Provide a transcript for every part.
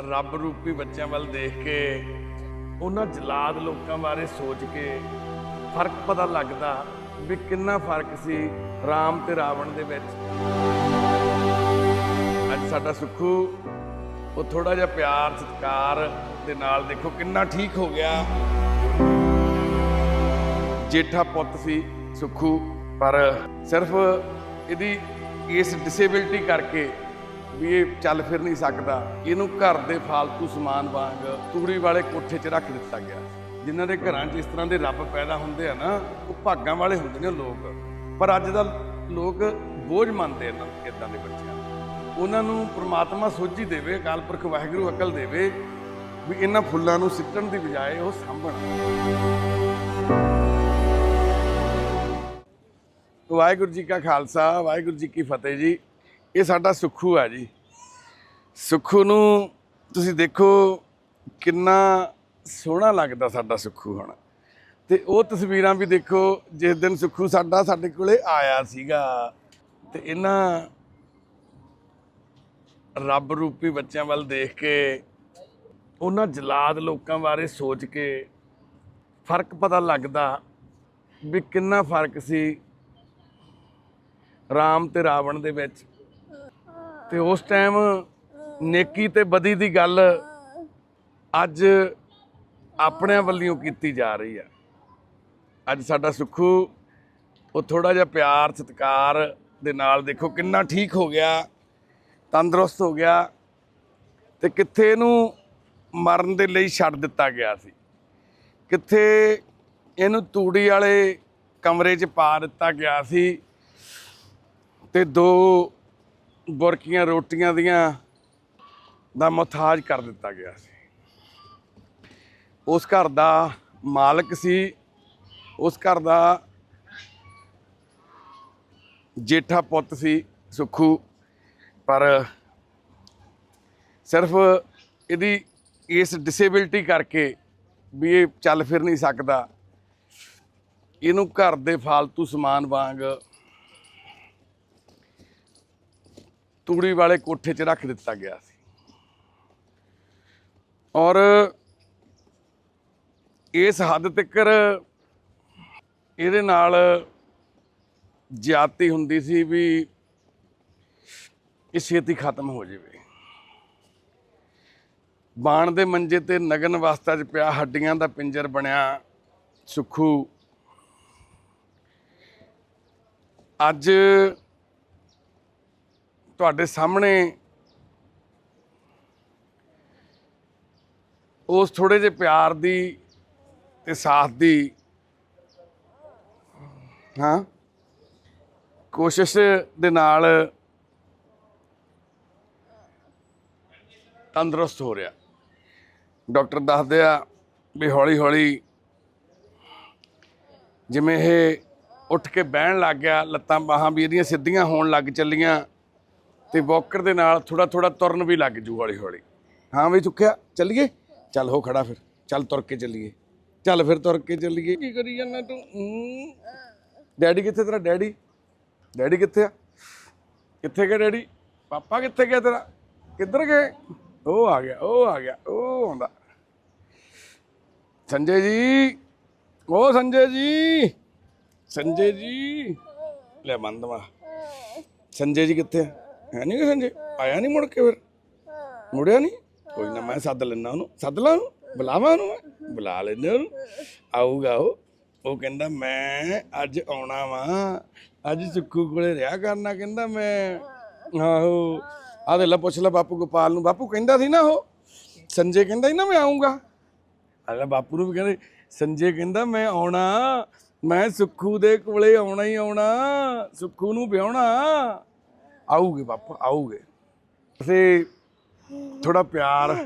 ਰੱਬ ਰੂਪੀ ਬੱਚਿਆਂ ਵੱਲ ਦੇਖ ਕੇ, ਉਹਨਾਂ ਜਲਾਦ ਲੋਕਾਂ ਬਾਰੇ ਸੋਚ ਕੇ ਫ਼ਰਕ ਪਤਾ ਲੱਗਦਾ ਵੀ ਕਿੰਨਾ ਫ਼ਰਕ ਸੀ ਰਾਮ ਤੇ ਰਾਵਣ ਦੇ ਵਿੱਚ। ਅੱਜ ਸਾਡਾ ਸੁੱਖੂ, ਉਹ ਥੋੜਾ ਜਿਹਾ ਪਿਆਰ, ਸਤਿਕਾਰ ਦੇ ਨਾਲ ਦੇਖੋ ਕਿੰਨਾ ਠੀਕ ਹੋ ਗਿਆ। ਜੇਠਾ ਪੁੱਤ ਸੀ ਸੁੱਖੂ, ਪਰ ਸਿਰਫ ਇਹਦੀ ਇਸ ਡਿਸੇਬਿਲਟੀ ਕਰਕੇ ਵੀ ਇਹ ਚੱਲ ਫਿਰ ਨਹੀਂ ਸਕਦਾ। ਇਹਨੂੰ ਘਰ ਦੇ ਫਾਲਤੂ ਸਮਾਨ ਵਾਂਗ ਤੂੜੀ ਵਾਲੇ ਕੋਠੇ 'ਚ ਰੱਖ ਦਿੱਤਾ ਗਿਆ। ਜਿਨ੍ਹਾਂ ਦੇ ਘਰਾਂ 'ਚ ਇਸ ਤਰ੍ਹਾਂ ਦੇ ਰੱਬ ਪੈਦਾ ਹੁੰਦੇ ਆ ਨਾ, ਉਹ ਭਾਗਾਂ ਵਾਲੇ ਹੁੰਦੇ ਨੇ ਲੋਕ। ਪਰ ਅੱਜ ਦਾ ਲੋਕ ਬੋਝ ਮੰਨਦੇ ਇਹਨਾਂ ਇਦਾਂ ਦੇ ਬੱਚਿਆਂ ਨੂੰ। ਉਹਨਾਂ ਨੂੰ ਪ੍ਰਮਾਤਮਾ ਸੋਝੀ ਦੇਵੇ, ਅਕਾਲ ਪੁਰਖ ਵਾਹਿਗੁਰੂ ਅਕਲ ਦੇਵੇ, ਵੀ ਇਹਨਾਂ ਫੁੱਲਾਂ ਨੂੰ ਸਿੱਟਣ ਦੀ ਬਜਾਏ ਉਹ ਸਾਂਭਣ। ਵਾਹਿਗੁਰੂ ਜੀ ਕਾ ਖਾਲਸਾ, ਵਾਹਿਗੁਰੂ ਜੀ ਕੀ ਫਤਿਹ ਜੀ। ਇਹ ਸਾਡਾ ਸੁੱਖੂ ਆ ਜੀ। ਸੁੱਖੂ ਨੂੰ ਤੁਸੀਂ ਦੇਖੋ ਕਿੰਨਾ ਸੋਹਣਾ ਲੱਗਦਾ ਸਾਡਾ ਸੁੱਖੂ ਹੁਣ। ਤੇ ਉਹ ਤਸਵੀਰਾਂ ਵੀ ਦੇਖੋ, ਜਿਸ ਦਿਨ ਸੁੱਖੂ ਸਾਡਾ ਸਾਡੇ ਕੋਲੇ ਆਇਆ ਸੀਗਾ। ਤੇ ਇਹਨਾਂ ਰੱਬ ਰੂਪੀ ਬੱਚਿਆਂ ਵੱਲ ਦੇਖ ਕੇ, ਉਹਨਾਂ ਜਲਾਦ ਲੋਕਾਂ ਬਾਰੇ ਸੋਚ ਕੇ ਫ਼ਰਕ ਪਤਾ ਲੱਗਦਾ ਵੀ ਕਿੰਨਾ ਫ਼ਰਕ ਸੀ ਰਾਮ ਤੇ ਰਾਵਣ ਦੇ ਵਿੱਚ। ਤੇ ਉਸ ਟਾਈਮ ਨੇਕੀ ਤੇ ਬਦੀ ਦੀ ਗੱਲ ਅੱਜ ਆਪਣਿਆਂ ਵੱਲੋਂ ਕੀਤੀ ਜਾ ਰਹੀ ਆ। ਅੱਜ ਸਾਡਾ ਸੁੱਖੂ, ਉਹ ਥੋੜਾ ਜਿਹਾ ਪਿਆਰ, ਸਤਿਕਾਰ ਦੇ ਨਾਲ ਦੇਖੋ ਕਿੰਨਾ ਠੀਕ ਹੋ ਗਿਆ, ਤੰਦਰੁਸਤ ਹੋ ਗਿਆ ਤੇ ਕਿੱਥੇ ਇਹਨੂੰ ਮਰਨ ਦੇ ਲਈ ਛੱਡ ਦਿੱਤਾ ਗਿਆ ਸੀ। ਕਿੱਥੇ ਇਹਨੂੰ ਤੂੜੀ ਵਾਲੇ ਕਮਰੇ 'ਚ ਪਾ ਦਿੱਤਾ ਗਿਆ ਸੀ ਤੇ ਦੋ ਬੁਰਕੀਆਂ, ਰੋਟੀਆਂ ਦੀਆਂ ਦਾ ਮੁਹਤਾਜ ਕਰ ਦਿੱਤਾ ਗਿਆ ਸੀ। ਉਸ ਘਰ ਦਾ ਮਾਲਕ ਸੀ। ਉਸ ਘਰ ਦਾ ਜੇਠਾ ਪੁੱਤ ਸੀ ਸੁਖੂ। ਪਰ ਸਿਰਫ ਇਹਦੀ ਇਸ ਡਿਸੇਬਿਲਟੀ ਕਰਕੇ ਵੀ ਇਹ ਚੱਲ ਫਿਰ ਨਹੀਂ ਸਕਦਾ। ਇਹਨੂੰ ਘਰ ਦੇ ਫਾਲਤੂ ਸਮਾਨ ਵਾਂਗ ਤੂੜੀ ਵਾਲੇ ਕੋਠੇ 'ਚ ਰੱਖ ਦਿੱਤਾ ਗਿਆ ਸੀ। ਔਰ ਇਸ ਹੱਦ ਤੱਕ ਇਹਦੇ ਨਾਲ ਜ਼ਿਆਤੀ ਹੁੰਦੀ ਸੀ ਵੀ ਇਹ ਛੇਤੀ ਖਤਮ ਹੋ ਜਾਵੇ। ਬਾਣ ਦੇ ਮੰਜੇ ਤੇ ਨਗਨ ਵਾਸਤਾ 'ਚ ਪਿਆ ਹੱਡੀਆਂ ਦਾ ਪਿੰਜਰ ਬਣਿਆ ਸੁਖੂ। ਅੱਜ ਤੁਹਾਡੇ ਸਾਹਮਣੇ ਉਸ ਥੋੜੇ ਜਿਹੇ ਪਿਆਰ ਦੀ ਤੇ ਸਾਥ ਦੀ, ਹਾਂ, ਕੋਸ਼ਿਸ਼ ਦੇ ਨਾਲ ਤੰਦਰੁਸਤ ਹੋ ਰਿਹਾ। ਡਾਕਟਰ ਦੱਸਦੇ ਆ ਵੀ ਹੌਲੀ ਹੌਲੀ ਜਿਵੇਂ ਇਹ ਉੱਠ ਕੇ ਬਹਿਣ ਲੱਗ ਗਿਆ, ਲੱਤਾਂ ਬਾਹਾਂ ਵੀ ਇਹਦੀਆਂ ਸਿੱਧੀਆਂ ਹੋਣ ਲੱਗ ਚੱਲੀਆਂ ਤੇ ਵਾਕਰ ਦੇ ਨਾਲ ਥੋੜਾ ਥੋੜਾ ਤੁਰਨ ਵੀ ਲੱਗ ਜੂ ਹੌਲੀ ਹੌਲੀ ਹਾਂ ਵੀ ਚੁੱਕਿਆ ਚੱਲੀਏ? ਚੱਲ ਹੋ ਖੜਾ ਫਿਰ। ਚੱਲ ਤੁਰ ਕੇ ਚੱਲੀਏ। ਚੱਲ ਫਿਰ ਤੁਰ ਕੇ ਚੱਲੀਏ। ਕੀ ਕਰੀ ਜਾਂਦਾ ਤੂੰ। ਡੈਡੀ ਕਿੱਥੇ ਤੇਰਾ? ਡੈਡੀ? ਡੈਡੀ ਕਿੱਥੇ ਆ? ਕਿੱਥੇ ਗਿਆ ਡੈਡੀ? ਪਾਪਾ ਕਿੱਥੇ ਗਿਆ ਤੇਰਾ? ਕਿੱਧਰ ਗਏ? ਉਹ ਆ ਗਿਆ ਉਹ ਆ ਗਿਆ ਉਹ ਆਉਂਦਾ। ਸੰਜੇ ਜੀ। ਉਹ ਸੰਜੇ ਜੀ। ਸੰਜੇ ਜੀ। ਲੈ ਬੰਦਵਾ ਸੰਜੇ ਜੀ ਕਿੱਥੇ ਆ? ਹੈ ਨਹੀਂ ਸੰਜੇ ਆਇਆ ਨਹੀਂ ਮੁੜ ਕੇ ਫਿਰ। ਮੁੜਿਆ ਨਹੀਂ ਕੋਈ ਨਾ, ਮੈਂ ਸੱਦ ਲੈਣਾ ਉਹਨੂੰ, ਸੱਦ ਲਾਂ ਉਹਨੂੰ, ਬੁਲਾਵਾਂ ਉਹਨੂੰ ਮੈਂ, ਬੁਲਾ ਲੈਂਦੇ ਉਹਨੂੰ। ਆਊਗਾ ਉਹ ਉਹ ਕਹਿੰਦਾ, ਮੈਂ ਅੱਜ ਆਉਣਾ ਵਾਂ, ਅੱਜ ਸੁੱਖੂ ਕੋਲੇ ਰਿਹਾ ਕਰਨਾ, ਕਹਿੰਦਾ, ਮੈਂ, ਆਹੋ ਆ ਦੇ ਲੈ, ਪੁੱਛ ਲੈ ਬਾਪੂ ਗੋਪਾਲ ਨੂੰ, ਬਾਪੂ ਕਹਿੰਦਾ ਸੀ ਨਾ ਉਹ, ਸੰਜੇ ਕਹਿੰਦਾ ਸੀ ਨਾ ਮੈਂ ਆਉਂਗਾ ਅਗਲਾ ਬਾਪੂ ਨੂੰ ਵੀ ਕਹਿੰਦੇ, ਸੰਜੇ ਕਹਿੰਦਾ, ਮੈਂ ਆਉਣਾ, ਮੈਂ ਸੁੱਖੂ ਦੇ ਕੋਲੇ ਆਉਣਾ ਹੀ ਆਉਣਾ, ਸੁੱਖੂ ਨੂੰ ਵਿਆਹਣਾ ਆਊਗੇ ਬਾਪੂ, ਆਊਗੇ। ਅਸੀਂ ਥੋੜਾ ਪਿਆਰ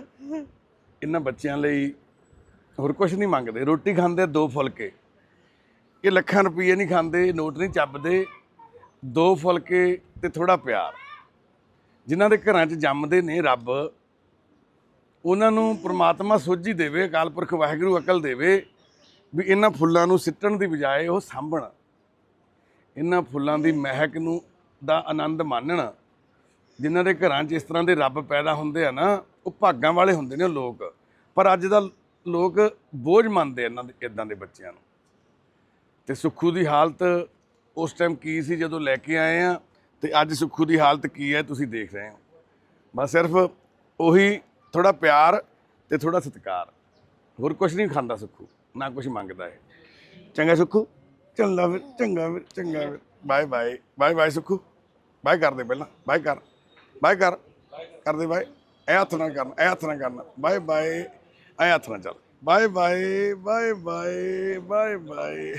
ਇਹਨਾਂ ਬੱਚਿਆਂ ਲਈ ਹੋਰ ਕੁਝ ਨਹੀਂ ਮੰਗਦੇ। ਰੋਟੀ ਖਾਂਦੇ ਦੋ ਫੁਲਕੇ। ਇਹ ਲੱਖਾਂ ਰੁਪਏ ਨਹੀਂ ਖਾਂਦੇ, ਨੋਟ ਨਹੀਂ ਚੱਬਦੇ ਦੋ ਫੁਲਕੇ ਤੇ ਥੋੜਾ ਪਿਆਰ। ਜਿਨ੍ਹਾਂ ਦੇ ਘਰਾਂ 'ਚ ਜੰਮਦੇ ਨੇ ਰੱਬ, ਉਹਨਾਂ ਨੂੰ ਪ੍ਰਮਾਤਮਾ ਸੋਝੀ ਦੇਵੇ, ਅਕਾਲ ਪੁਰਖ ਵਾਹਿਗੁਰੂ ਅਕਲ ਦੇਵੇ, ਵੀ ਇਹਨਾਂ ਫੁੱਲਾਂ ਨੂੰ ਸਿੱਟਣ ਦੀ ਬਜਾਏ ਉਹ ਸਾਂਭਣ। ਇਹਨਾਂ ਫੁੱਲਾਂ ਦੀ ਮਹਿਕ ਨੂੰ ਦਾ ਆਨੰਦ ਮਾਣਨ। ਜਿਨ੍ਹਾਂ ਦੇ ਘਰਾਂ 'ਚ ਇਸ ਤਰ੍ਹਾਂ ਦੇ ਰੱਬ ਪੈਦਾ ਹੁੰਦੇ ਆ ਨਾ, ਉਹ ਭਾਗਾਂ ਵਾਲੇ ਹੁੰਦੇ ਨੇ ਉਹ ਲੋਕ। ਪਰ ਅੱਜ ਦਾ ਲੋਕ ਬੋਝ ਮੰਨਦੇ ਇਹਨਾਂ ਦੇ ਇਦਾਂ ਦੇ ਬੱਚਿਆਂ ਨੂੰ। ਤੇ ਸੁੱਖੂ ਦੀ ਹਾਲਤ ਉਸ ਟਾਈਮ ਕੀ ਸੀ ਜਦੋਂ ਲੈ ਕੇ ਆਏ ਆ, ਤੇ ਅੱਜ ਸੁੱਖੂ ਦੀ ਹਾਲਤ ਕੀ ਹੈ ਤੁਸੀਂ ਦੇਖ ਰਹੇ ਹੋ। ਬਸ ਸਿਰਫ ਉਹੀ ਥੋੜਾ ਪਿਆਰ ਤੇ ਥੋੜਾ ਸਤਿਕਾਰ। ਹੋਰ ਕੁਝ ਨਹੀਂ ਖਾਂਦਾ ਸੁੱਖੂ, ਨਾ ਕੁਝ ਮੰਗਦਾ ਹੈ ਚੰਗਾ ਸੁੱਖੂ ਚੰਗਾ ਫਿਰ ਚੰਗਾ ਫਿਰ ਚੰਗਾ ਫਿਰ। Bye bye bye bye Sukhu. Bye ਕਰਦੇ ਪਹਿਲਾਂ ਬਾਏ ਕਰ ਬਾਏ ਕਰ ਕਰਦੇ ਬਾਏ ਐ ਹੱਥ ਨਾਲ ਕਰਨ, ਐ ਹੱਥ ਨਾਲ ਕਰਨ। ਬਾਏ ਬਾਏ, ਐ ਹੱਥ ਨਾਲ ਚੱਲ। Bye bye bye bye bye bye.